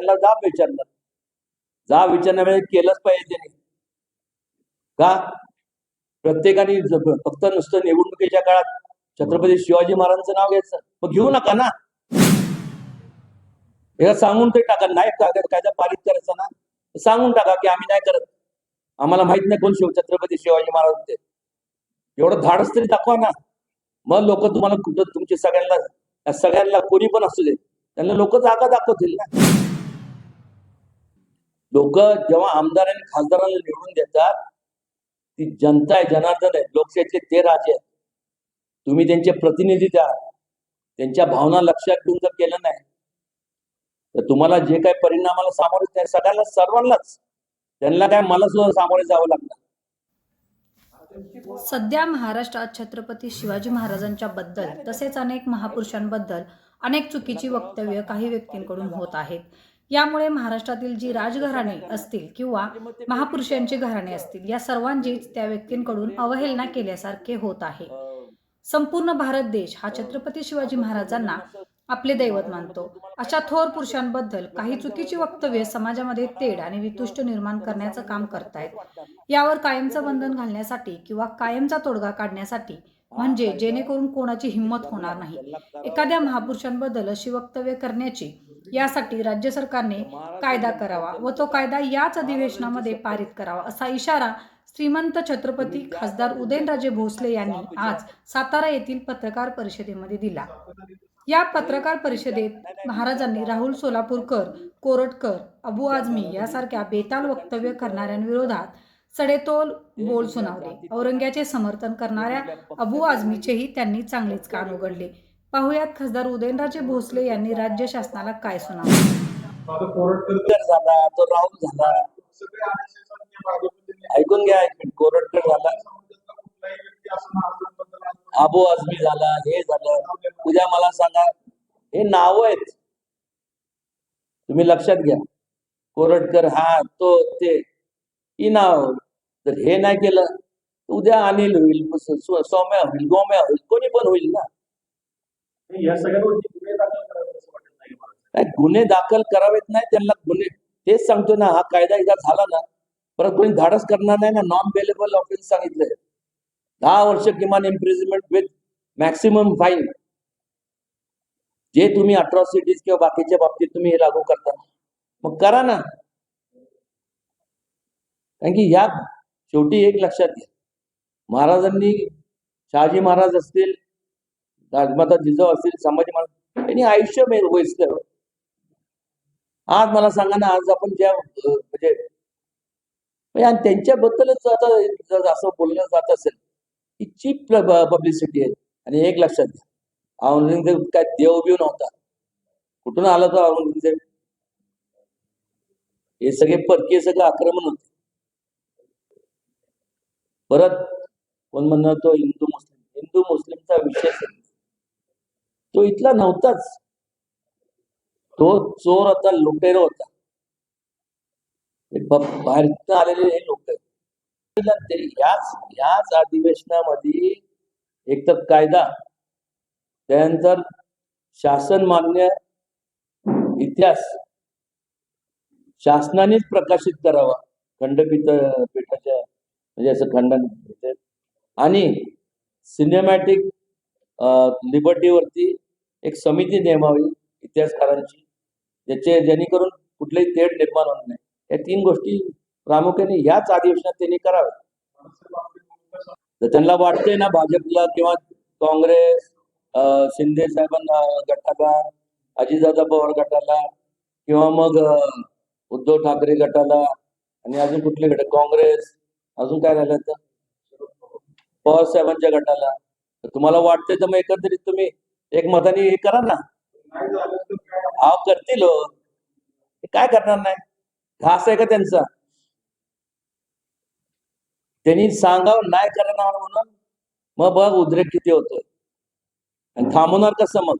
त्यांना जा विचारणार जा विचारण्यामध्ये केलंच पाहिजे का? प्रत्येकाने फक्त नुसतं निवडणुकीच्या काळात छत्रपती शिवाजी महाराजांचं नाव घ्यायचं. मग घेऊ नका ना. हे सांगून ते टाका. नाही कायदा पारित करायचा ना? सांगून टाका की आम्ही नाही करत. आम्हाला माहीत नाही कोण शिव छत्रपती शिवाजी महाराज होते. एवढं धाडस तरी दाखवा ना. मग लोक तुम्हाला कुठं तुमच्या सगळ्यांना सगळ्यांना कोणी पण असू दे. त्यांना लोक जागा दाखवतील ना. लोक जेव्हा आमदार आणि खासदारांना निवडून देतात ती जनता आहे जनार्दन आहे लोकशाहीचे ते राजे आहेत. तुम्ही त्यांचे प्रतिनिधी द्या. त्यांच्या भावना लक्षात घेऊन जर केलं नाही तर तुम्हाला जे काही परिणामाला सामोरे त्या सगळ्यांना सर्वांनाच त्यांना काय मला सुद्धा सामोरे जावं लागणार. सध्या महाराष्ट्रात छत्रपती शिवाजी महाराजांच्या बद्दल तसेच अनेक महापुरुषांबद्दल अनेक चुकीची वक्तव्य काही व्यक्तींकडून होत आहेत. यामुळे महाराष्ट्रातील जी राजघराणे असतील किंवा महापुरुषांची घराणे असतील या सर्वांचीच त्या व्यक्तींकडून अवहेलना केल्यासारखे होत आहे. संपूर्ण भारत देश हा छत्रपती शिवाजी महाराजांना आपले दैवत मानतो. अशा थोर पुरुषांबद्दल काही चुकीची वक्तव्य समाजामध्ये तेढ आणि वितुष्ट निर्माण करण्याचं काम करतायत. यावर कायमचं बंधन घालण्यासाठी किंवा कायमचा तोडगा काढण्यासाठी म्हणजे जेणेकरून कोणाची हिंमत होणार नाही. एखाद्या महापुरुषांबद्दल अशी वक्तव्य करण्याची यासाठी राज्य सरकारने कायदा करावा व तो कायदा याच अधिवेशनामध्ये पारित करावा असा इशारा श्रीमंत छत्रपती खासदार उदयनराजे भोसले यांनी आज सातारा येथील पत्रकार परिषदेमध्ये दिला. या पत्रकार परिषदेत महाराजांनी राहुल सोलापूरकर कोरटकर अबू आझमी यासारख्या बेताल वक्तव्य करणाऱ्यांविरोधात सडेतोल बोल सुनावले. औरंग्याचे समर्थन करणाऱ्या अबू आझमीचेही त्यांनी चांगलेच कान उघडले. पाहुयात खासदार उदयनराजे भोसले यांनी राज्य शासनाला काय सुनावले? झाला तो राहुल झाला. ऐकून घ्या एक मिनिट. कोरटकर झाला. आबू आझमी झाला हे झालं. उद्या मला सांगा हे नाव आहेत. तुम्ही लक्षात घ्या. कोरटकर हा तो ते ही नाव. जर हे नाही केलं तर उद्या अनिल होईल सौम्या होईल गोम्या होईल कोणी पण होईल ना? या सगळ्यांवरती गुन्हे दाखल करावे असं वाटत नाही गुन्हे दाखल करावेत नाही त्यांना गुन्हे. तेच सांगतो ना हा कायदा एकदा झाला ना परत कोणी धाडस करणार नाही ना नॉन बेलेबल ऑफेन्स सांगितलंय. दहा वर्ष किमान इम्प्रिझमेंट विथ मॅक्सिमम फाईन जे तुम्ही अट्रॉसिटीज किंवा बाकीच्या बाबतीत तुम्ही हे लागू करता. मग करा ना. कारण की या शेवटी एक लक्षात घ्या. महाराजांनी शहाजी महाराज असतील राजमाता जिजाऊ असतील संभाजी महाराज त्यांनी आयुष्य मे वयस्कर आज मला सांगा ना आज आपण ज्या म्हणजे, म्हणजे आणि त्यांच्याबद्दलच आता जर असं बोललं जात असेल की चीप पब्लिसिटी आहे. आणि एक लक्षात घ्या औरंगजेब काय देव बिव नव्हता. कुठून आला तो औरंगजेब? हे सगळे परकीय सगळं आक्रमण होते. परत कोण म्हणणार तो हिंदू मुस्लिम? हिंदू मुस्लिमचा विषय तो इथला नव्हताच. तो चोर होता लुटेर होता. हे आलेले हे लोक. याच याच अधिवेशनामध्ये एक तर कायदा त्यानंतर शासन मान्य इतिहास शासनानेच प्रकाशित करावा. खंडपीठ पीठाच्या म्हणजे असं खंडन आणि सिनेमॅटिक लिबर्टीवरती एक समिती नेमावी इतिहासकारांची ज्याचे जेणेकरून कुठलेही तेढ निर्माण होणार नाही. या तीन गोष्टी प्रामुख्याने याच अधिवेशनात त्यांनी कराव्या तर त्यांना वाटतंय ना भाजपला किंवा काँग्रेस शिंदे साहेबांना गटाला अजितदादा पवार गटाला किंवा मग उद्धव ठाकरे गटाला आणि अजून कुठले गट? काँग्रेस अजून काय राहिलं तर पवार साहेबांच्या गटाला. तर तुम्हाला वाटतंय तर मग एकंदरीत तुम्ही एक मताने हे करा ना. अहो करतील हो. काय करणार नाही. घास आहे का त्यांचा? त्यांनी सांगावं नाही करणार म्हणून. मग बघ उद्रेक किती होतोय. आणि थांबवणार कसं मग?